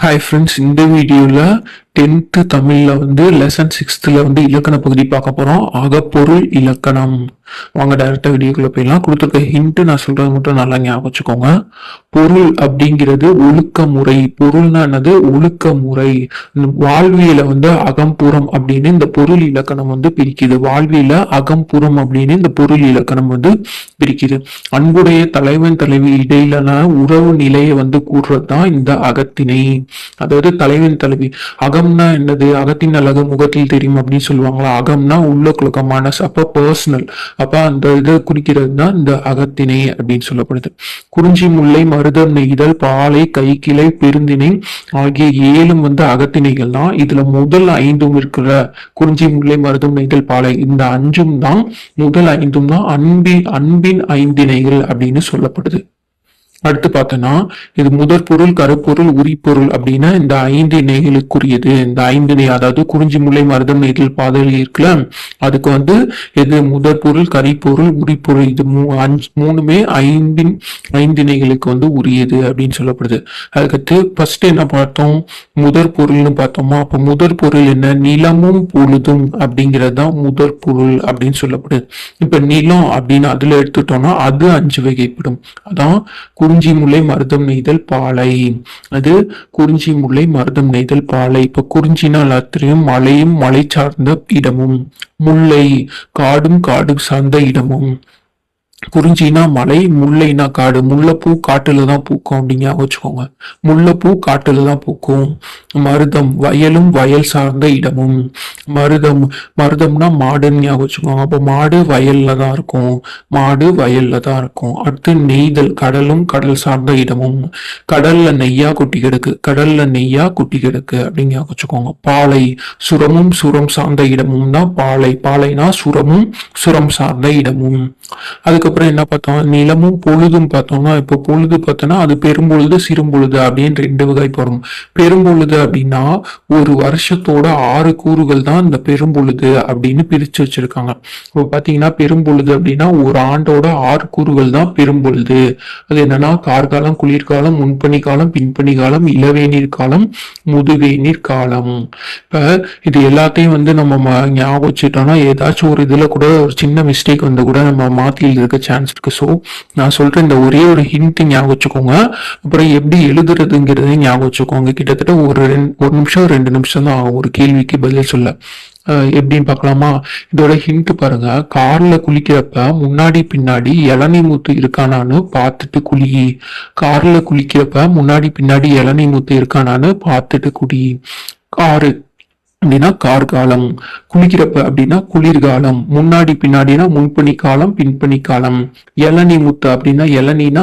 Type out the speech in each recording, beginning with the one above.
Hi friends இந்த வீடியோவில் tenth தமிழில் வந்து லெசன் சிக்ஸ்த்தில் வந்து இலக்கண பகுதி பார்க்க போகிறோம் அகப்பொருள் இலக்கணம். வாங்க டைரெக்டாக வீடியோக்குள்ளே போயிடலாம். கொடுத்துருக்க ஹிண்ட்டு நான் சொல்கிறது மட்டும் நல்லா ஞாபகம் வச்சுக்கோங்க. பொருள் அப்படிங்கிறது ஒழுக்க முறை பொருள்னா என்னது? ஒழுக்க முறை வாழ்வியில் வாழ்வியலை வந்து அகம்புறம் அப்படின்னு இந்த பொருள் இலக்கணம் வந்து பிரிக்குது. வாழ்வியல அகம்புறம் அப்படின்னு இந்த பொருள் இலக்கணம் வந்து பிரிக்குது. அன்புடைய தலைவன் தலைவி இடையிலான உறவு நிலையை வந்து கூறுறது தான் இந்த அகத்திணை. அதாவது தலைவன் தலைவி அகம்னா என்னது? அகத்தின் அழகு முகத்தில் தெரியும் அப்படின்னு சொல்லுவாங்களா? அகம்னா உள்ளுக்குள்ள மனசு அப்ப பர்சனல் அப்ப அந்த இதை குறிக்கிறது தான் இந்த அகத்திணை அப்படின்னு சொல்லப்படுது. குறிஞ்சி முல்லை மருதம் நெய்தல் பாலை கைக்கிளை பெருந்திணை ஆகிய ஏழும் வந்து அகத்திணைகள் தான். இதுல முதல் ஐந்தும் இருக்கிற குறிஞ்சி முல்லை மருதம் நெய்தல் பாலை இந்த அஞ்சும் தான் முதல் ஐந்தும் தான் அன்பின் அன்பின் ஐந்திணைகள் அப்படின்னு சொல்லப்படுது. அடுத்து பார்த்தோன்னா இது முதற் பொருள் கருப்பொருள் உரிப்பொருள் அப்படின்னா இந்த ஐந்து நெய்களுக்குரியது இந்த ஐந்து நெய் அதாவது குறிஞ்சி முல்லை மருதம் நெய்தல் பாதல் இருக்குல்ல? அதுக்கு வந்து இது முதற் பொருள் கரிப்பொருள் உரிப்பொருள் இது மூ அஞ்சு மூணுமே ஐந்தின் நெய்களுக்கு வந்து உரியது அப்படின்னு சொல்லப்படுது. அதுக்கடுத்து ஃபர்ஸ்ட் என்ன பார்த்தோம்? முதற் பொருள்னு பார்த்தோமா? அப்போ முதற் பொருள் என்ன? நிலமும் பொழுதும் அப்படிங்கிறது தான் முதற் பொருள் அப்படின்னு சொல்லப்படுது. இப்ப நிலம் அப்படின்னு அதுல எடுத்துட்டோம்னா அது அஞ்சு வகைப்படும். அதான் குறிஞ்சி முல்லை மருதம் நெய்தல் பாலை. அது குறிஞ்சி முல்லை மருதம் நெய்தல் பாலை. இப்ப குறிஞ்சினால் அத்திரியும் மலையும் மலை சார்ந்த இடமும். முல்லை காடும் காடு சார்ந்த இடமும். குறிஞ்சினா மலை முல்லைனா காடு. முல்லைப்பூ காட்டுல தான் பூக்கும் அப்படிங்க வச்சுக்கோங்க. முல்லைப்பூ காட்டுல தான் பூக்கும். மருதம் வயலும் வயல் சார்ந்த இடமும். மருதம் மருதம்னா மாடுன்னு ஞாபகம் வச்சுக்கோங்க. அப்போ மாடு வயல்ல தான் இருக்கும். மாடு வயல்ல தான் இருக்கும். அடுத்து நெய்தல் கடலும் கடல் சார்ந்த இடமும். கடல்ல நெய்யா குட்டி கிடக்கு. கடல்ல நெய்யா குட்டி கிடக்கு அப்படின்னு ஞாபகம் வச்சுக்கோங்க. பாலை சுரமும் சுரம் சார்ந்த இடமும் தான் பாலை. பாலைனா சுரமும் சுரம் சார்ந்த இடமும். அதுக்கப்புறம் என்ன பார்த்தோம்? நிலமும் பொழுதும் பார்த்தோம்னா இப்போ பொழுது பார்த்தோம்னா அது பெரும்பொழுது சிறும்பொழுது அப்படின்னு ரெண்டு வகைப்படும் பெரும்பொழுது அப்படின்னா ஒரு வருஷத்தோட ஆறு கூறுகள் தான் இந்த பெரும்பொழுது அப்படின்னு பிரிச்சு வச்சிருக்காங்க. இப்போ பார்த்தீங்கன்னா பெரும்பொழுது அப்படின்னா ஒரு ஆண்டோட ஆறு கூறுகள் தான் பெரும்பொழுது அது என்னன்னா கார்காலம் குளிர்காலம் முன்பணி காலம் பின்பணி காலம் இளவேநீர் காலம் முதுவேநீர் காலம். இப்ப இது எல்லாத்தையும் வந்து நம்ம ஞாபகம் வச்சுட்டோம்னா ஏதாச்சும் ஒரு இதுல கூட ஒரு சின்ன மிஸ்டேக் வந்து கூட நம்ம மாத்தி இருக்க சான்ஸ் இருக்கு. ஸோ நான் சொல்ற இந்த ஒரே ஒரு ஹிண்ட் ஞாபகம் வச்சுக்கோங்க. அப்புறம் எப்படி எழுதுறதுங்கிறத ஞாபகம் வச்சுக்கோங்க. கிட்டத்தட்ட ஒரு ரெண்டு ஒரு நிமிஷம் ரெண்டு நிமிஷம் தான் ஆகும். ஒரு கேள்விக்கு பதில் சொல்ல. எப்படின்னு பார்க்கலாமா? இதோட ஹிண்ட் பாருங்க. கார்ல குளிக்கிறப்ப முன்னாடி பின்னாடி இளநீ மூத்து இருக்கானான்னு பார்த்துட்டு குளி கார்ல குளிக்கிறப்ப முன்னாடி பின்னாடி இளநீ மூத்து இருக்கானான்னு பார்த்துட்டு குடி. காரு அப்படின்னா கார்காலம் குளிக்கிறப்ப அப்படின்னா குளிர்காலம் முன்னாடி பின்னாடினா முன்பணி காலம் பின்பணி காலம். இளநீ முத்து அப்படின்னா இளநீனா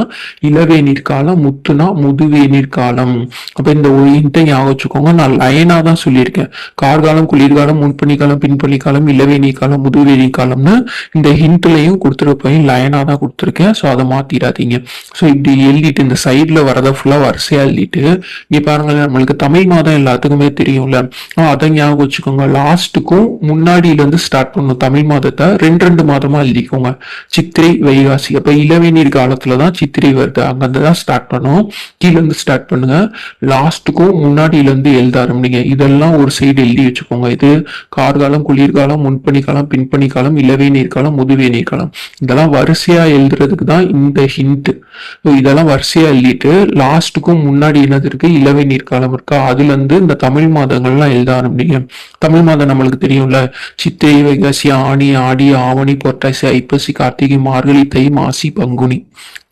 இளவேநீர் காலம் முத்துனா முதுவேநீர் காலம். அப்ப இந்த ஒரு இன்ட்டை ஞாபகம் வச்சுக்கோங்க. நான் லைனா தான் சொல்லியிருக்கேன். கார்காலம் குளிர்காலம் முன்பணி காலம் பின்பணி காலம் இளவேநீர் காலம் முதுவேநீர் காலம்னு இந்த ஹிண்ட்லையும் கொடுத்துருப்பையும் லைனா தான் கொடுத்துருக்கேன். ஸோ அதை மாத்திராதீங்க. ஸோ இப்படி எழுதிட்டு இந்த சைட்ல வரதை ஃபுல்லா வரிசையா எழுதிட்டு இங்க பாருங்களேன் நம்மளுக்கு தமிழ் மாதம் எல்லாத்துக்குமே தெரியும்ல. அதை ஞாபகம் வச்சுக்கோங்க. லாஸ்ட்டுக்கும் முன்னாடியில இருந்து ஸ்டார்ட் பண்ணணும். தமிழ் மாதத்தை ரெண்டு ரெண்டு மாதமா எழுதிக்கோங்க. சித்திரை வைகாசி. அப்ப இளவேநீர் காலத்துல தான் சித்திரை வருது. அங்கிருந்து தான் ஸ்டார்ட் பண்ணும் கீழே இருந்து ஸ்டார்ட் பண்ணுங்க. லாஸ்ட்டுக்கும் முன்னாடியில இருந்து எழுத ஆரம்பிங்க. இதெல்லாம் ஒரு சைடு எழுதி வச்சுக்கோங்க. இது கார்காலம் குளிர்காலம் முன்பணிக்காலம் பின்பணிக்காலம் பின்பனி காலம் முதுவே காலம். காலம் இதெல்லாம் வரிசையா எழுதுறதுக்கு தான் இந்த ஹிண்ட் இதெல்லாம் வரிசையா எழுதிட்டு லாஸ்ட்டுக்கும் முன்னாடி என்னது இருக்கு? இளவேநீர் காலம் இருக்கா? அதுல இருந்து இந்த தமிழ் மாதங்கள்லாம் எழுத ஆரம்பிங்க. தமிழ் மாதம் நம்மளுக்கு தெரியும்ல. சித்தை வைகாசி ஆனி ஆடி ஆவணி புரட்டாசி ஐப்பசி கார்த்திகை மார்கழி தை மாசி பங்குனி.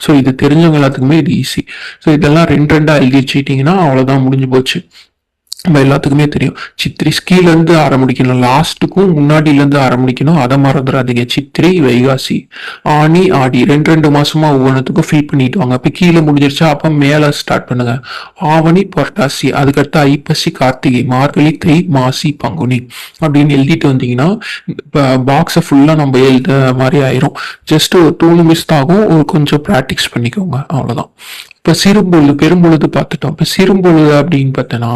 ஸோ இது தெரிஞ்சவங்க எல்லாத்துக்குமே இது ஈஸி ஸோ இதெல்லாம் ரெண்டு ரெண்டா எழுதி வச்சுக்கிட்டீங்கன்னா அவ்வளவுதான் முடிஞ்சு போச்சு. நம்ம எல்லாத்துக்குமே தெரியும். சித்திரை ஸ்கீலேருந்து ஆரம்பிக்கணும். லாஸ்ட்டுக்கும் முன்னாடியிலேருந்து ஆரம்பிக்கணும். அதை மறந்துடாதீங்க. சித்திரை வைகாசி ஆனி ஆடி ரெண்டு ரெண்டு மாசமா ஒவ்வொன்றுத்துக்கும் ஃபீல் பண்ணிட்டு வாங்க. இப்போ கீழே முடிஞ்சிருச்சா? அப்போ மேலே ஸ்டார்ட் பண்ணுங்க. ஆவணி புரட்டாசி அதுக்கடுத்து ஐப்பசி கார்த்திகை மார்கழி தை மாசி பங்குனி அப்படின்னு எழுதிட்டு வந்தீங்கன்னா பாக்ஸை ஃபுல்லாக நம்ம எழுத மாதிரி ஆயிரும். ஜஸ்ட் ஒரு டூ நிமிஷம் ஆகும் ஒரு கொஞ்சம் ப்ராக்டிஸ் பண்ணிக்கோங்க. அவ்வளோதான் இப்ப சிறுபொழுது பெரும்பொழுது பார்த்துட்டோம். இப்ப சிறும்பொழுது அப்படின்னு பார்த்தோன்னா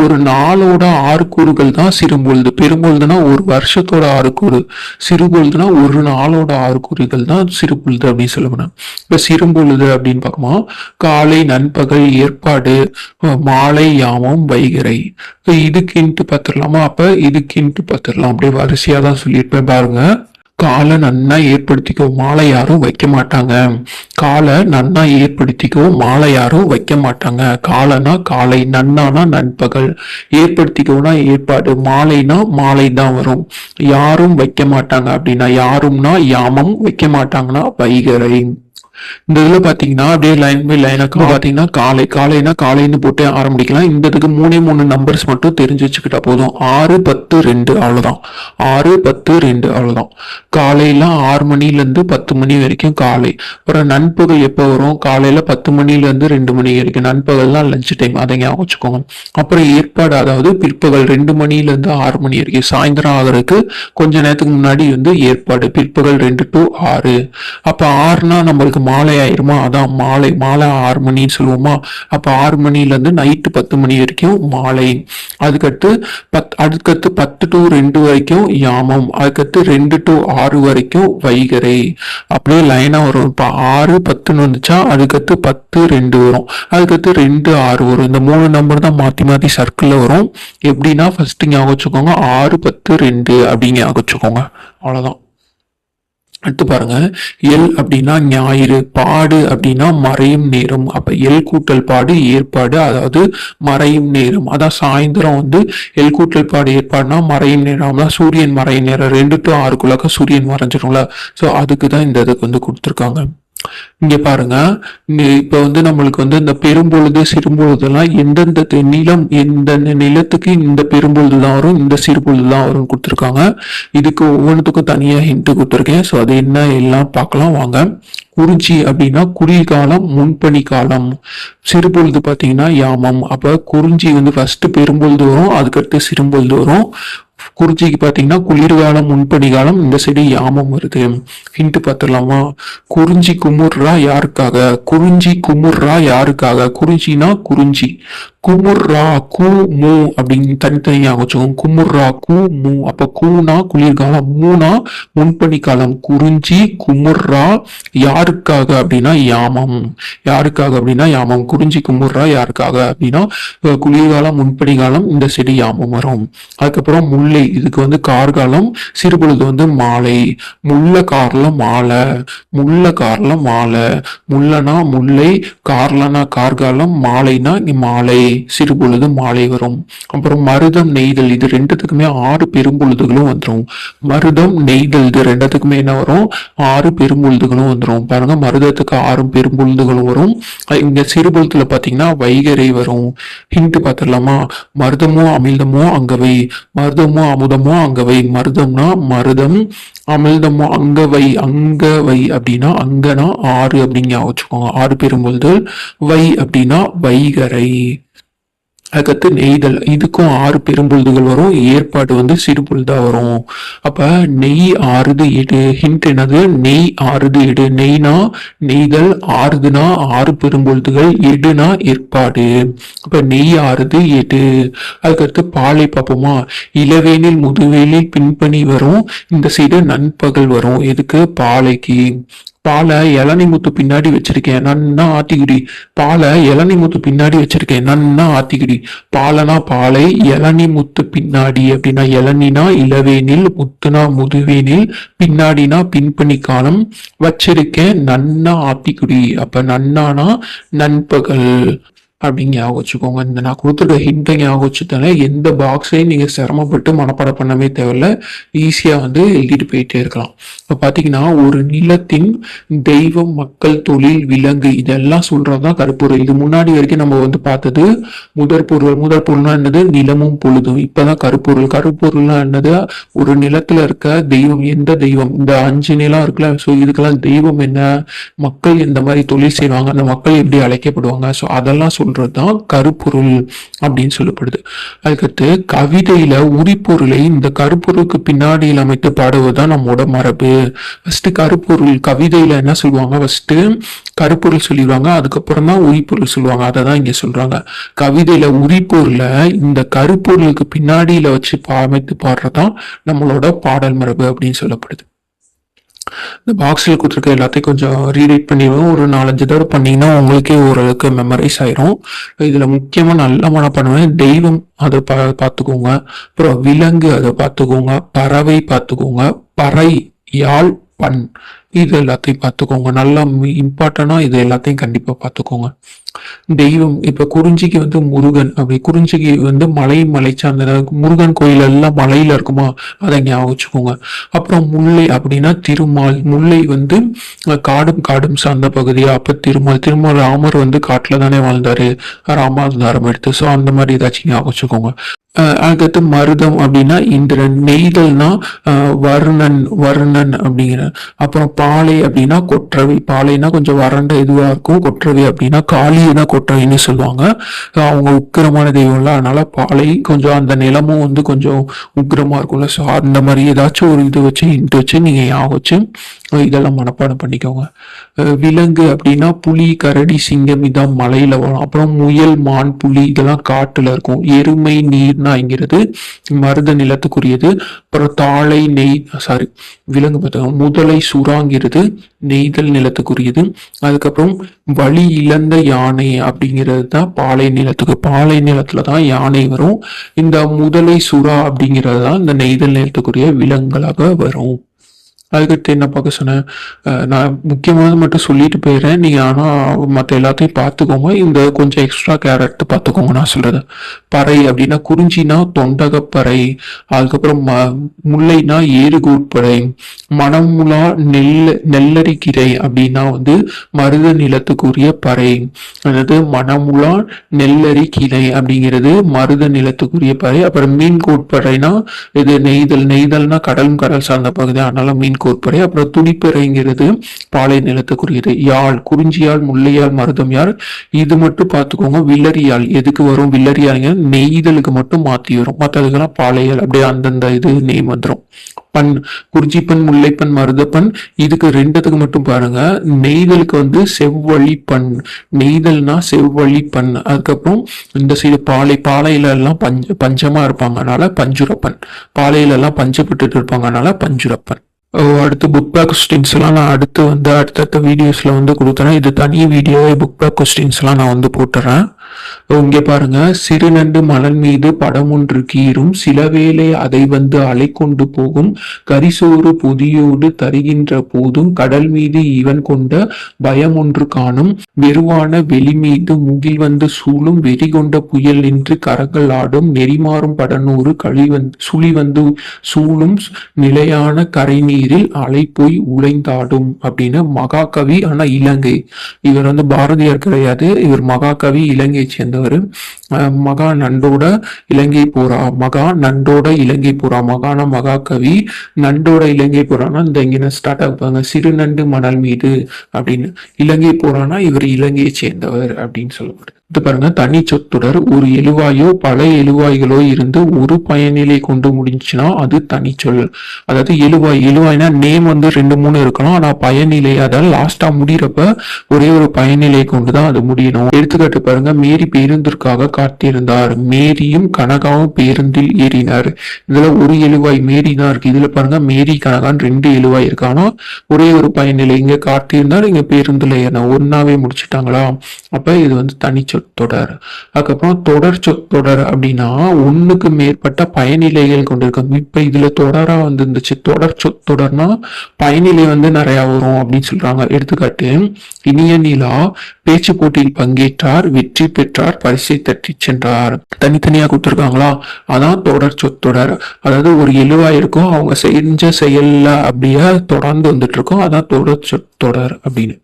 ஒரு நாளோட ஆறு கூறுகள் தான் சிறும்பொழுது. பெரும்பொழுதுனா ஒரு வருஷத்தோட ஆறு கூறு. சிறுபொழுதுனா ஒரு நாளோட ஆறு கூறுகள் தான் சிறுபொழுது அப்படின்னு சொல்லுவேன் இப்ப சிறுபொழுது அப்படின்னு பார்க்குமா காலை நண்பகல் ஏற்பாடு மாலை யாமம் வைகரை இப்ப இதுக்குன்ட்டு பார்த்துடலாமா? அப்ப இதுக்குன்ட்டு பார்த்துடலாம். அப்படியே வரிசையா தான் சொல்லியிருப்பேன். பாருங்க. காலை நன்னா ஏற்படுத்திக்கோ மாலை யாரும் வைக்க மாட்டாங்க. காலை நன்னா ஏற்படுத்திக்கோ மாலை யாரும் வைக்க மாட்டாங்க. காலைனா காலை நன்னானா நண்பகல். ஏற்படுத்திக்கோனா ஏற்பாடு மாலைனா மாலை தான் வரும். யாரும் வைக்க மாட்டாங்க அப்படின்னா யாரும்னா யாமம் வைக்க மாட்டாங்கன்னா வைகரை. இந்த இதுல பாத்தீங்கன்னா அப்படியே லைன் பை லைனாக்கா பாத்தீங்கன்னா காலை காலைனா காலைன்னு போட்டு ஆரம்பிக்கலாம். இந்த இதுக்கு மூணே மூணு நம்பர்ஸ் மட்டும் தெரிஞ்சு வச்சுக்கிட்டா போதும். ஆறு பத்து ரெண்டு அவ்வளவுதான். ஆறு பத்து ரெண்டு அவ்வளவுதான். காலையில ஆறு மணில இருந்து பத்து மணி வரைக்கும் காலை. அப்புறம் நண்பகல் எப்போ வரும்? காலையில பத்து மணில இருந்து ரெண்டு மணி வரைக்கும். நண்பகல் தான் லஞ்ச் டைம் அதை ஞாபகம் வச்சுக்கோங்க. அப்புறம் ஏற்பாடு அதாவது பிற்பகல் ரெண்டு மணில இருந்து ஆறு மணி வரைக்கும். சாயந்தரம் ஆகிறதுக்கு கொஞ்ச நேரத்துக்கு முன்னாடி வந்து ஏற்பாடு. பிற்பகல் ரெண்டு டு ஆறு. அப்ப ஆறுனா நம்மளுக்கு மாலை ஆயிருமா அதான் மாலை மாலை ஆறு மணின்னு சொல்லுவோமா? அப்ப ஆறு மணிலேருந்து நைட்டு பத்து மணி வரைக்கும் மாலை. அதுக்கடுத்து பத் அதுக்கடுத்து பத்து டு ரெண்டு வரைக்கும் யாமம். அதுக்கடுத்து ரெண்டு டு ஆறு வரைக்கும் வைகரை. அப்படியே லைனா வரும். இப்ப ஆறு பத்துன்னு வந்துச்சா? அதுக்கடுத்து பத்து ரெண்டு வரும். அதுக்கடுத்து ரெண்டு ஆறு வரும். இந்த மூணு நம்பர் தான் மாத்தி மாத்தி சர்க்கிள்ல வரும். எப்படின்னா ஃபர்ஸ்ட் ஞாபகம் வச்சுக்கோங்க. ஆறு பத்து ரெண்டு அப்படிங்க ஞாபகம் வச்சுக்கோங்க. அவ்வளோதான் அடுத்து பாருங்க எல் அப்படின்னா ஞாயிறு பாடு அப்படின்னா மறையும் நேரம். அப்ப எல் கூட்டல் பாடு ஏற்பாடு அதாவது மறையும் நேரம். அதான் சாயந்தரம் வந்து எல் கூட்டல் பாடு ஏற்பாடுனா மறையும் நேரம். தான் சூரியன் மறையும் நேரம். ரெண்டு டு ஆறுக்குள்ளாக்க சூரியன் மறைஞ்சிடும்ல. ஸோ அதுக்கு தான் இந்த இதுக்கு வந்து கொடுத்துருக்காங்க. இங்க பாருங்க. இப்போ இப்ப வந்து நம்மளுக்கு வந்து இந்த பெரும்பொழுது சிறுபொழுதெல்லாம் எந்தெந்த நிலம் எந்தெந்த நிலத்துக்கு இந்த பெரும்பொழுது தான் வரும் இந்த சிறுபொழுது தான் வரும்னு கொடுத்துருக்காங்க. இதுக்கு ஒவ்வொன்றுத்துக்கும் தனியா ஹிண்ட் கொடுத்துருக்கேன். ஸோ அது என்ன எல்லாம் பார்க்கலாம். வாங்க. குறிஞ்சி அப்படின்னா குளிர்காலம் முன்பனி காலம். சிறுபொழுது பார்த்தீங்கன்னா யாமம். அப்ப குறிஞ்சி வந்து ஃபர்ஸ்ட் பெரும்பொழுது வரும் அதுக்கடுத்து சிறும்பொழுது வரும். குறிஞ்சிக்கு பார்த்தீங்கன்னா குளிர்காலம் முன்பனி காலம் இந்த சைடு யாமம் வருது. ஹிண்ட் பார்த்துடலாமா குறிஞ்சி குமுர்ரா யாருக்காக? குறிஞ்சி குமுர்ரா யாருக்காக? குறிஞ்சினா குறிஞ்சி. குமுர்ரா கூ மூ அப்படின்னு தனித்தனியாக வச்சுக்கோங்க. குமுர்ரா கூ மூ. அப்ப கூனா குளிர்காலம் மூனா முன்பனி காலம் குறிஞ்சி குமுர்ரா யாருக்காக அப்படின்னா யாமம். யாருக்காக அப்படின்னா யாமம். குறிஞ்சி குமுர்ரா யாருக்காக அப்படின்னா குளிர்காலம் முன்பனி காலம் இந்த செடி யாமம் வரும். அதுக்கப்புறம் முன் முல்லை இதுக்கு வந்து கார்காலம் சிறுபொழுது வந்து மாலை. முல்லை கார்ல மாலை முல்லை கார்ல மாலை. முல்லைனா முல்லை கார்லனா கார்காலம் மாலைனா மாலை. சிறுபொழுது மாலை வரும். அப்புறம் மருதம் நெய்தல் இது ரெண்டுத்துக்குமே ஆறு பெரும்பொழுதுகளும் வந்துரும். மருதம் நெய்தல் இது ரெண்டுத்துக்குமே என்ன வரும்? ஆறு பெரும்பொழுதுகளும் வந்துரும். பாருங்க மருதத்துக்கு ஆறு பெரும்பொழுதுகளும் வரும். இங்க சிறுபொழுதுல பாத்தீங்கன்னா வைகரை வரும். ஹிண்ட் பார்த்துடலாமா மருதமோ அமிழ்தமோ அங்கவை மருதமோ அமுதமோ அங்கவை மருதம்னா மருதம் அமிழ்தமோ அங்கவை அங்கவை அப்படின்னா அங்கனா ஆறு அப்படிங்க வச்சுக்கோங்க. ஆறு பெரும்பொழுது வை அப்படின்னா வைகரை. அதுக்கடுத்து நெய்தல் இதுக்கும் ஆறு பெரும்பொழுதுகள் வரும். ஏற்பாடு வந்து சிறுபொழுதா வரும். அப்ப நெய் ஆறுது எடு. ஹிண்ட் என்னது? நெய் ஆறுது எடு. நெய்னா நெய்தல் ஆறுதுனா ஆறு பெரும்பொழுதுகள் எடுனா ஏற்பாடு. அப்ப நெய் ஆறுது எடு. அதுக்கடுத்து பாலை பார்ப்போமா? இளவேனில் முதுவேலில் பின்பணி வரும். இந்த சைடு நண்பகல் வரும். எதுக்கு? பாலைக்கு. பாலை இளநி முத்து பின்னாடி வச்சிருக்கேன். நன்னா ஆத்திக்குடி. பாலை இளநி முத்து பின்னாடி வச்சிருக்கேன். நன்னா ஆத்திக்குடி. பாலனா பாலை இளநி முத்து பின்னாடி அப்படின்னா இளநினா இளவேனில் முத்துனா முதுவேனில் பின்னாடினா பின்பணி காலம் வச்சிருக்கேன். நன்னா ஆத்திக்குடி. அப்ப நன்னானா நண்பகல். அப்படின்னு ஞாபகம் வச்சுக்கோங்க. இந்த நான் கொடுத்துருக்க ஹிண்ட்டை ஞாபகம் வச்சுட்டாலே எந்த பாக்ஸையும் நீங்கள் சிரமப்பட்டு மனப்பாடம் பண்ணவே தேவையில்ல. ஈஸியாக வந்து எழுதிட்டு போயிட்டே இருக்கலாம். இப்போ பார்த்தீங்கன்னா ஒரு நிலத்தின் தெய்வம் மக்கள் தொழில் விலங்கு இதெல்லாம் சொல்றது தான் கருப்பொருள். இது முன்னாடி வரைக்கும் நம்ம வந்து பார்த்தது முதற் பொருள். முதற் பொருள்னா என்னது? நிலமும் பொழுதும். இப்பதான் கருப்பொருள். கருப்பொருள்னா என்னது? ஒரு நிலத்துல இருக்க தெய்வம். எந்த தெய்வம்? இந்த அஞ்சு நிலம் இருக்குல்ல. ஸோ இதுக்கெல்லாம் தெய்வம் என்ன? மக்கள் எந்த மாதிரி தொழில் செய்வாங்க? அந்த மக்கள் எப்படி அழைக்கப்படுவாங்க? ஸோ அதெல்லாம் சொல்றது தான் கருப்பொருள் அப்படின்னு சொல்லப்படுது. அதுக்கடுத்து கவிதையில உரிப்பொருளை இந்த கருப்பொருளுக்கு பின்னாடியில் அமைத்து பாடுவதுதான் நம்மளோட மரபு ஃபர்ஸ்ட் கருப்பொருள் கவிதையில என்ன சொல்லுவாங்க? ஃபர்ஸ்ட் கருப்பொருள் சொல்லிடுவாங்க. அதுக்கப்புறம் தான் உரிப்பொருள் சொல்லுவாங்க. அதை தான் இங்க சொல்றாங்க. கவிதையில உரிப்பொருளை இந்த கருப்பொருளுக்கு பின்னாடியில வச்சு பா- அமைத்து பாடுறதுதான் நம்மளோட பாடல் மரபு அப்படின்னு சொல்லப்படுது. இந்த பாக்ஸில் கொடுத்துருக்க எல்லாத்தையும் கொஞ்சம் ரீரைட் பண்ணிடுவோம் ஒரு நாலஞ்சு தடவை பண்ணீங்கன்னா உங்களுக்கே ஓரளவுக்கு மெமரைஸ் ஆயிரும். இதில் முக்கியமாக நல்ல மனம் பண்ணுவேன் தெய்வம் அதை பா பார்த்துக்கோங்க. அப்புறம் விலங்கு அதை பார்த்துக்கோங்க. பறவை பார்த்துக்கோங்க. பறை யாழ் பண் இது எல்லாத்தையும் பார்த்துக்கோங்க. நல்லா இம்பார்ட்டண்டாக இது எல்லாத்தையும் கண்டிப்பாக பார்த்துக்கோங்க. தெய்வம் இப்ப குறிஞ்சிக்கு வந்து முருகன் அப்படி குறிஞ்சிக்கு வந்து மலை மலை சார்ந்த முருகன் கோயில் எல்லாம் மலையில இருக்குமா? அதை ஞாபகம் வச்சுக்கோங்க. அப்புறம் முல்லை அப்படின்னா திருமால். முல்லை வந்து காடும் காடும் சார்ந்த பகுதியா? அப்ப திருமால். திருமால் ராமர் வந்து காட்டில் தானே வாழ்ந்தாரு. ராமாவதாரம் எடுத்து. ஸோ அந்த மாதிரி ஏதாச்சும் ஞாபகம் வச்சுக்கோங்க. அடுத்து அதுக்கடுத்து மருதம் அப்படின்னா இந்திரன் நெய்தல்னா வர்ணன் வருணன் வருணன் அப்படிங்கிற. அப்புறம் பாலை அப்படின்னா கொற்றவை. பாலைனா கொஞ்சம் வறண்ட இதுவா இருக்கும். கொற்றவை அப்படின்னா காளியை தான் கொற்றவைன்னு சொல்லுவாங்க. அவங்க உக்கிரமான தெய்வம்ல அதனால பாலை கொஞ்சம் அந்த நிலமும் வந்து கொஞ்சம் உக்கிரமா இருக்கும்ல. ஸோ அந்த மாதிரி ஏதாச்சும் ஒரு இது வச்சு இன்ட்டு வச்சு நீங்க ஞாபகம் வச்சு இதெல்லாம் மனப்பாடம் பண்ணிக்கோங்க. விலங்கு அப்படின்னா புலி கரடி சிங்கம் இதான் மலையில் வரும். அப்புறம் முயல் மான் புலி இதெல்லாம் காட்டில் இருக்கும். எருமை நீர்னாங்கிறது மருத நிலத்துக்குரியது. அப்புறம் தாழை நெய் சாரி விலங்கு பார்த்தா முதலை சுறாங்கிறது நெய்தல் நிலத்துக்குரியது. அதுக்கப்புறம் வழி இழந்த யானை அப்படிங்கிறது தான் பாலை நிலத்துக்கு. பாலை நிலத்துல தான் யானை வரும். இந்த முதலை சுறா அப்படிங்கிறது தான் இந்த நெய்தல் நிலத்துக்குரிய விலங்குகளாக வரும். அதுக்கடுத்து என்ன பார்க்க சொன்னேன்? நான் முக்கியமானது மட்டும் சொல்லிட்டு போயிடுறேன். நீங்க ஆனால் மற்ற எல்லாத்தையும் பார்த்துக்கோங்க. இந்த கொஞ்சம் எக்ஸ்ட்ரா கேர் எடுத்து பார்த்துக்கோங்க நான் சொல்றது. பறை அப்படின்னா குறிஞ்சினா தொண்டகப்பறை அதுக்கப்புறம் ம- முல்லைனா ஏறுகூட்பறை மணமுலா நெல் நெல்லரிக்கீரை அப்படின்னா வந்து மருத நிலத்துக்குரிய பறை. அதாவது மணமுலா நெல்லரி கிளை அப்படிங்கிறது மருத நிலத்துக்குரிய பறை. அப்புறம் மீன் கூட்பறைனா இது நெய்தல் நெய்தல்னா கடலும் கடல் சார்ந்த பகுதி. அதனால மீன் கோட்பறை அப்புறம் துணிப்பறைங்கிறது பாலை நிலத்துக்குரியது. யாழ் குறிஞ்சியால் முல்லையாழ் மருதம் யாழ் இது மட்டும் பார்த்துக்கோங்க. வில்லரியால் எதுக்கு வரும் வில்லரியாழ்ங்க நெய்தலுக்கு மட்டும் மாத்தி வரும். மற்றதுக்கெல்லாம் பாலையால் அப்படியே அந்தந்த இது நேம் வந்துடும் பண் குறிஞ்சிப்பண் முல்லைப்பண் மருதப்பண் இதுக்கு ரெண்டுத்துக்கு மட்டும் பாருங்க. நெய்தலுக்கு வந்து செவ்வழி பண் நெய்தல்னா செவ்வழி பண் அதுக்கப்புறம் இந்த சைடு பாலை பாலையில எல்லாம் பஞ்ச பஞ்சமா இருப்பாங்க. அதனால பஞ்சுரப்பன். பாலையில எல்லாம் பஞ்சப்பட்டு இருப்பாங்க. அதனால பஞ்சுரப்பன். அடுத்து புக் பேக் கொஸ்டின்ஸ்லாம் நான் அடுத்து வந்து அடுத்தடுத்த வீடியோஸில் வந்து கொடுத்துறேன். இது தனி வீடியோவே புக் பேக் கொஸ்டின்ஸ்லாம் நான் வந்து போட்டுறேன். இங்கே பாருங்க. பாருங்க சிறுநண்டு மணல் மீது படம் ஒன்று கீறும். சிலவேளை அதை வந்து அலை கொண்டு போகும். கரிசோறு பொதியோடு தருகின்ற போதும் கடல் மீது இவன் கொண்ட பயம் ஒன்று காணும். வெறுவான வெளி மீது முகில் வந்து சூழும். வெறி கொண்ட புயல் நின்று கரங்கள் ஆடும். நெறிமாறும் படநூறு களி வந்து சுழி வந்து சூழும். நிலையான கரை நீரில் அலை போய் உழைந்தாடும் அப்படின்னு மகாகவி ஆனா இலங்கை. இவர் வந்து பாரதியார் கிடையாது. இவர் மகாகவி இலங்கையை சேர்ந்தவர். மகா நண்டோட இலங்கை போறா மகா நண்டோட இலங்கை போறா மகான மகாகவி நண்டோட இலங்கை போறான்னா இந்த இங்கே ஸ்டார்ட் ஆகுப்பாங்க சிறு நண்டு மணல் மீது அப்படின்னு. இலங்கை போறானா இவர் இலங்கையை சேர்ந்தவர் அப்படின்னு சொல்லப்படுது. இது பாருங்க தனி சொத்துடர் ஒரு எழுவாயோ பல எழுவாய்களோ இருந்து ஒரு பயனிலை கொண்டு முடிஞ்சுன்னா அது தனிச்சொல் அதாவது எழுவாய் எழுவாய்னா நேம் வந்து ரெண்டு மூணு இருக்கணும். ஆனா பயனிலை அதாவது லாஸ்டா முடிகிறப்ப ஒரே ஒரு பயனிலை கொண்டு தான் அது முடியணும். எடுத்துக்காட்டு பாருங்க மேரி பேருந்திற்காக காத்திருந்தார். மேரியும் கனகாவும் பேருந்தில் ஏறினார். இதுல ஒரு எழுவாய் மேரி தான் இருக்கு. இதுல பாருங்க மேரி கனகான் ரெண்டு எழுவாய் இருக்கு. ஒரே ஒரு பயனிலை இங்க காத்திருந்தார் இங்க பேருந்துல ஏறினா ஒன்னாவே முடிச்சிட்டாங்களா? அப்ப இது வந்து தனிச்சொல் சொற்றொடர் அதுக்கப்புறம் தொடர் சொற்றொடர் அப்படின்னா ஒண்ணுக்கு மேற்பட்ட பயனிலைகள் கொண்டிருக்கும். இப்ப இதுல தொடரா வந்து இருந்துச்சு தொடர் சொற்றொடர்னா பயனிலை வந்து நிறையா வரும் அப்படின்னு சொல்றாங்க. எடுத்துக்காட்டு இனிய நிலா பேச்சு போட்டியில் பங்கேற்றார் வெற்றி பெற்றார் பரிசை தட்டி சென்றார். தனித்தனியா கொடுத்துருக்காங்களா? அதான் தொடர் சொற்றொடர் அதாவது ஒரு எழுவாக இருக்கும். அவங்க செஞ்ச செயல்ல அப்படியே தொடர்ந்து வந்துட்டு இருக்கோம். அதான் தொடர் சொற்றொடர் அப்படின்னு.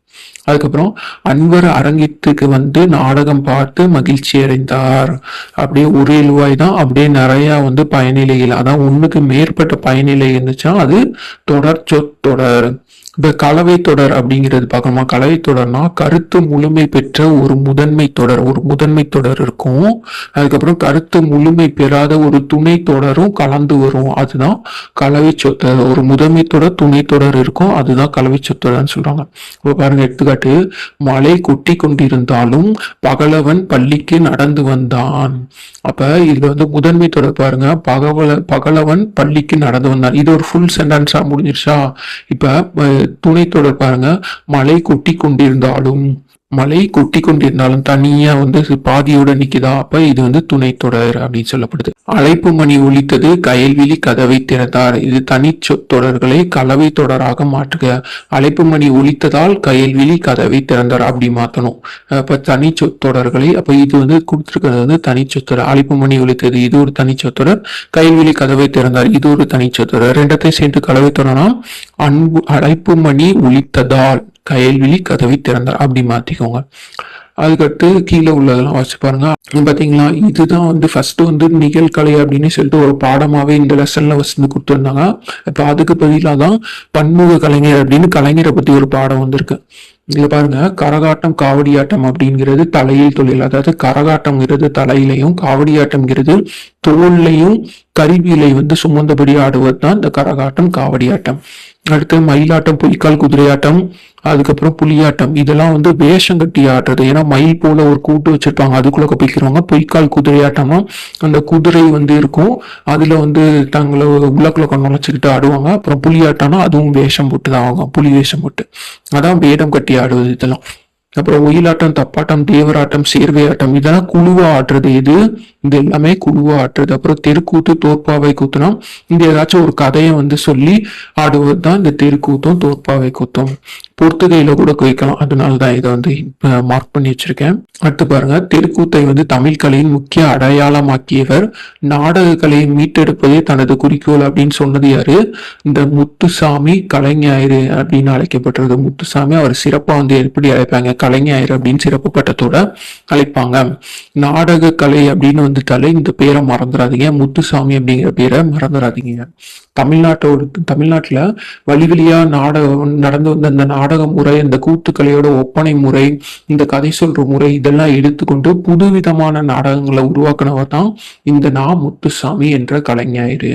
அதுக்கப்புறம் அன்வர் அரங்கத்துக்கு வந்து நாடகம் பார்த்து மகிழ்ச்சி அடைந்தார். அப்படியே ஒரு தான் அப்படியே நிறைய வந்து பயனிலைகள். அதான் ஒண்ணுக்கு மேற்பட்ட பயனிலை இருந்துச்சா? அது தொடர் சொற்றொடர் இப்போ கலவை தொடர் அப்படிங்கிறது பார்க்கணுமா? கலவை தொடர்னா கருத்து முழுமை பெற்ற ஒரு முதன்மை தொடர். ஒரு முதன்மை தொடர் இருக்கும். அதுக்கப்புறம் கருத்து முழுமை பெறாத ஒரு துணை தொடரும் கலந்து வரும். அதுதான் கலவை சொத்தொடர் ஒரு முதன்மை தொடர் துணை தொடர் இருக்கும். அதுதான் கலவை சொத்தொடர்னு சொல்றாங்க. இப்போ பாருங்க எடுத்துக்காட்டு. மழை கொட்டி கொண்டிருந்தாலும் பகலவன் பள்ளிக்கு நடந்து வந்தான். அப்ப இது வந்து முதன்மை தொடர் பாருங்க. பகவல பகலவன் பள்ளிக்கு நடந்து வந்தான். இது ஒரு ஃபுல் சென்டென்ஸா முடிஞ்சிருச்சா? இப்ப துணை தொடர் பாருங்க மழை கொட்டி கொண்டிருந்தாலும் மலை கொட்டி கொண்டிருந்தாலும் தனியா வந்து பாதியோட நிக்குதா? அப்ப இது வந்து துணை தொடர் அப்படின்னு சொல்லப்படுது. அழைப்பு மணி ஒழித்தது கயல்விழி கதவை திறந்தார். இது தனி தொடர்களை கலவை தொடராக மாற்றுக. அழைப்பு மணி ஒழித்ததால் கயல்விழி கதவை திறந்தார் அப்படி மாத்தணும். அப்ப தனி தொடர்களை அப்ப இது வந்து கொடுத்துருக்கிறது வந்து தனி சொத்தொடர் அழைப்பு மணி ஒழித்தது இது ஒரு தனி சொத்தொடர் கயல்விழி கதவை திறந்தார் இது ஒரு தனி சொத்தொடர் ரெண்டத்தையும் சேர்த்து கலவை தொடரனா அன்பு அழைப்பு மணி ஒழித்ததால் கயல்விழி கதவை திறந்தார். அப்படி மாத்திக்கோங்க. அதுக்கடுத்து கீழே உள்ளதெல்லாம் வாசிச்சு பாருங்க. பாத்தீங்களா? இதுதான் வந்து ஃபர்ஸ்ட் வந்து நிகழ்கலை அப்படின்னு சொல்லிட்டு ஒரு பாடமாவே இந்த லெசன்ல வந்து கொடுத்துருந்தாங்க. இப்ப அதுக்கு பதிலாக தான் பன்முக கலைஞர் அப்படின்னு கலைஞரை பத்தி ஒரு பாடம் வந்திருக்கு. இதுல பாருங்க. கரகாட்டம் காவடியாட்டம் அப்படிங்கிறது தலையில் தொழில். அதாவது கரகாட்டம்ங்கிறது தலையிலையும் காவடியாட்டம்ங்கிறது தோல்லையும் கருவியிலை வந்து சுமந்தபடி ஆடுவது தான் இந்த கரகாட்டம் காவடியாட்டம். அடுத்து மயிலாட்டம் பொய்க்கால் குதிரையாட்டம் அதுக்கப்புறம் புலியாட்டம். இதெல்லாம் வந்து வேஷம் கட்டி ஆடுறது. ஏன்னா மயில் போல ஒரு கூட்டு வச்சிருப்பாங்க. அதுக்குள்ள கப்பிக்கிறவங்க பொய்க்கால் குதிரையாட்டமா அந்த குதிரை வந்து இருக்கும். அதுல வந்து தங்களை உள்ளக்குள்ள கொண்டு ஆடுவாங்க. அப்புறம் புலியாட்டம்னா அதுவும் வேஷம் போட்டு தான் ஆகும். புலி வேஷம் போட்டு. அதான் வேடம் கட்டி ஆடுவது இதெல்லாம். அப்புறம் ஒயிலாட்டம் தப்பாட்டம் தேவராட்டம் சேர்வையாட்டம் இதெல்லாம் குழுவா ஆடுறது இது. இது எல்லாமே குழுவா ஆட்டுறது. அப்புறம் தெருக்கூத்து தோற்பாவை கூத்துனா இந்த ஏதாச்சும் ஒரு கதையை வந்து சொல்லி ஆடுவது தான் இந்த தெருக்கூத்தும் தோற்பாவை கூத்தும். பொறுத்துகையில கூட குவிக்கலாம். அதனால தான் இதை வந்து மார்க் பண்ணி வச்சிருக்கேன். அடுத்து பாருங்க. தெருக்கூத்தை வந்து தமிழ் கலையின் முக்கிய அடையாளமாக்கியவர். நாடக கலையை மீட்டெடுப்பதே தனது குறிக்கோள் அப்படின்னு சொன்னது யாரு? இந்த முத்துசாமி கலைஞாயிறு அப்படின்னு அழைக்கப்பட்டது. முத்துசாமி அவர் சிறப்பா வந்து எப்படி அழைப்பாங்க? கலைஞாயிறு அப்படின்னு சிறப்பு பட்டத்தோட அழைப்பாங்க. நாடக கலை அப்படின்னு வந்துட்டாலே இந்த பேரை மறந்துடாதீங்க முத்துசாமி அப்படிங்கிற பேரை மறந்துடாதீங்க தமிழ்நாட்டோட தமிழ்நாட்டில் வழி வழியாக நாடகம் நடந்து வந்த அந்த நாடக முறை இந்த கூத்துக்கலையோட ஒப்பனை முறை இந்த கதை சொல்ற முறை இதெல்லாம் எடுத்துக்கொண்டு புதுவிதமான நாடகங்களை உருவாக்குனவர் தான் இந்த நா முத்துசாமி என்ற கலைஞர்.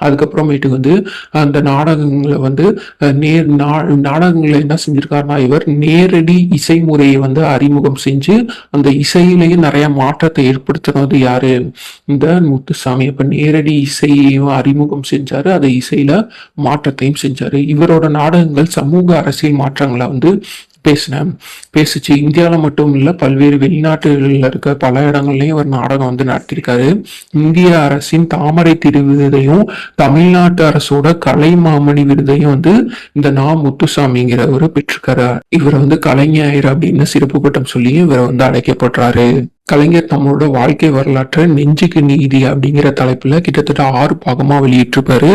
அதுக்கப்புறமேட்டு வந்து அந்த நாடகங்களை வந்து நேர் நா- நாடகங்களை என்ன செஞ்சிருக்காருன்னா இவர் நேரடி இசை முறையை வந்து அறிமுகம் செஞ்சு அந்த இசையிலேயே நிறைய மாற்றத்தை ஏற்படுத்தினது யாரு? இந்த முத்துசாமி. அப்ப நேரடி இசையையும் அறிமுகம் செஞ்சாரு அதை இசையில மாற்றத்தையும் செஞ்சாரு. இவரோட நாடகங்கள் சமூக அரசியல் மாற்றங்களை வந்து பேசினேன் பேசிச்சு. இந்தியாவில் மட்டும் இல்ல பல்வேறு வெளிநாட்டுகளில் இருக்க பல இடங்கள்லயும் ஒரு நாடகம் வந்து நடத்திருக்காரு இந்திய அரசின் தாமரை திரு விருதையும் தமிழ்நாட்டு அரசோட கலை மாமணி விருதையும் வந்து இந்த நா. முத்துசாமிங்கிறவர் பெற்றிருக்காரு. இவரை வந்து கலைஞர் அப்படின்னு சிறப்பு பட்டம் சொல்லி இவரை வந்து அழைக்கப்படுறாரு. கலைஞர் தம்மோட வாழ்க்கை வரலாற்றை நெஞ்சுக்கு நீதி அப்படிங்கிற தலைப்பில் கிட்டத்தட்ட ஆறு பாகமாக வெளியிட்டிருப்பாரு.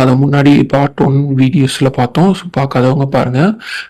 அதை முன்னாடி பார்ட் ஒன் வீடியோஸில் பார்த்தோம். ஸோ பார்க்காதவங்க பாருங்க.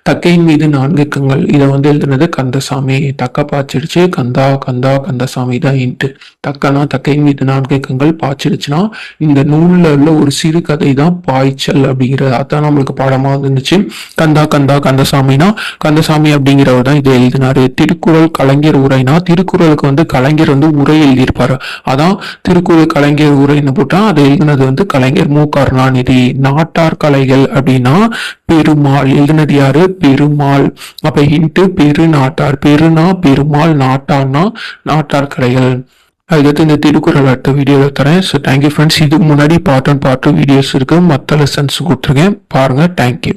தக்கையின் மீது நான்கு கங்கள் இதை வந்து எழுதுனது கந்தசாமி. தக்க பாய்ச்சிடுச்சு. கந்தா கந்தா கந்தசாமி தான் இன்ட்டு. தக்கனா தக்கையின் மீது நான்கு கங்கள் பாய்ச்சிடுச்சுன்னா இந்த நூலில் உள்ள ஒரு சிறு கதை தான் பாய்ச்சல் அப்படிங்கிறது அதான் நம்மளுக்கு பாடமாக இருந்துச்சு. கந்தா கந்தா கந்தசாமினா கந்தசாமி அப்படிங்கிறவர் தான் இதை எழுதினாரு. திருக்குறள் கலைஞர் உரைனா திருக்குறளுக்கு வந்து கலைஞர் வந்து உரை எழுதியிருப்பாரு. அதான் திருக்குறள் கலைஞர் உரைன்னு போட்டா அதை எழுதினது வந்து கலைஞர் மு. கருணாநிதி. நாட்டார் கலைகள் அப்படின்னா பெருமாள். எழுதினது யாரு? பெருமாள். அப்ப ஹிண்ட் பெரு நாட்டார் பெருனா பெருமாள் நாட்டார்னா நாட்டார் கலைகள். அதுக்கடுத்து இந்த திருக்குறள் அடுத்த வீடியோவில் தரேன். ஸோ தேங்க்யூ ஃப்ரெண்ட்ஸ் இதுக்கு முன்னாடி part one part two videos இருக்கு. மற்ற லெசன்ஸ் கொடுத்துருக்கேன். பாருங்க. தேங்க்யூ